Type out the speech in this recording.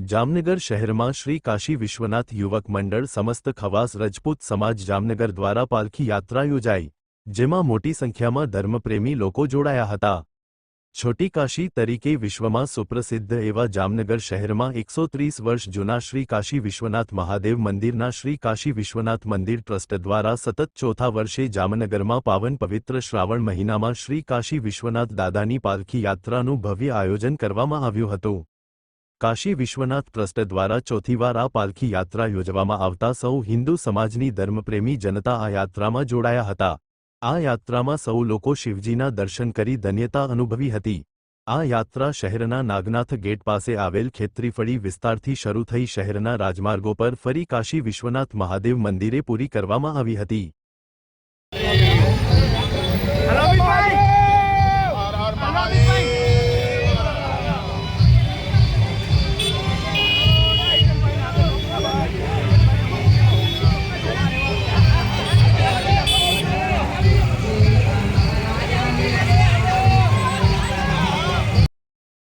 જામનગર શહેરમાં શ્રી કાશી વિશ્વનાથ યુવક મંડળ સમસ્ત ખવાસ રજપૂત સમાજ જામનગર દ્વારા પાલખી યાત્રા યોજાઈ, જેમાં મોટી સંખ્યામાં ધર્મપ્રેમી લોકો જોડાયા હતા. છોટી કાશી તરીકે વિશ્વમાં સુપ્રસિદ્ધ એવા જામનગર શહેરમાં એકસો ત્રીસ વર્ષ જૂના શ્રી કાશી વિશ્વનાથ મહાદેવ મંદિરના શ્રી કાશી વિશ્વનાથ મંદિર ટ્રસ્ટ દ્વારા સતત ચોથા વર્ષે જામનગરમાં પાવન પવિત્ર શ્રાવણ મહિનામાં શ્રી કાશી વિશ્વનાથ દાદાની પાલખી યાત્રાનું ભવ્ય આયોજન કરવામાં આવ્યું હતું. કાશી વિશ્વનાથ ટ્રસ્ટ દ્વારા ચોથીવાર આ પાલખી યાત્રા યોજવામાં આવતા સૌ હિન્દુ સમાજની ધર્મપ્રેમી જનતા આ યાત્રામાં જોડાયા હતા. આ યાત્રામાં સૌ લોકો શિવજીના દર્શન કરી ધન્યતા અનુભવી હતી. આ યાત્રા શહેરના નાગનાથ ગેટ પાસે આવેલ ખેત્રીફળી વિસ્તારથી શરૂ થઈ શહેરના રાજમાર્ગો પર ફરી કાશી વિશ્વનાથ મહાદેવ મંદિરે પૂરી કરવામાં આવી હતી.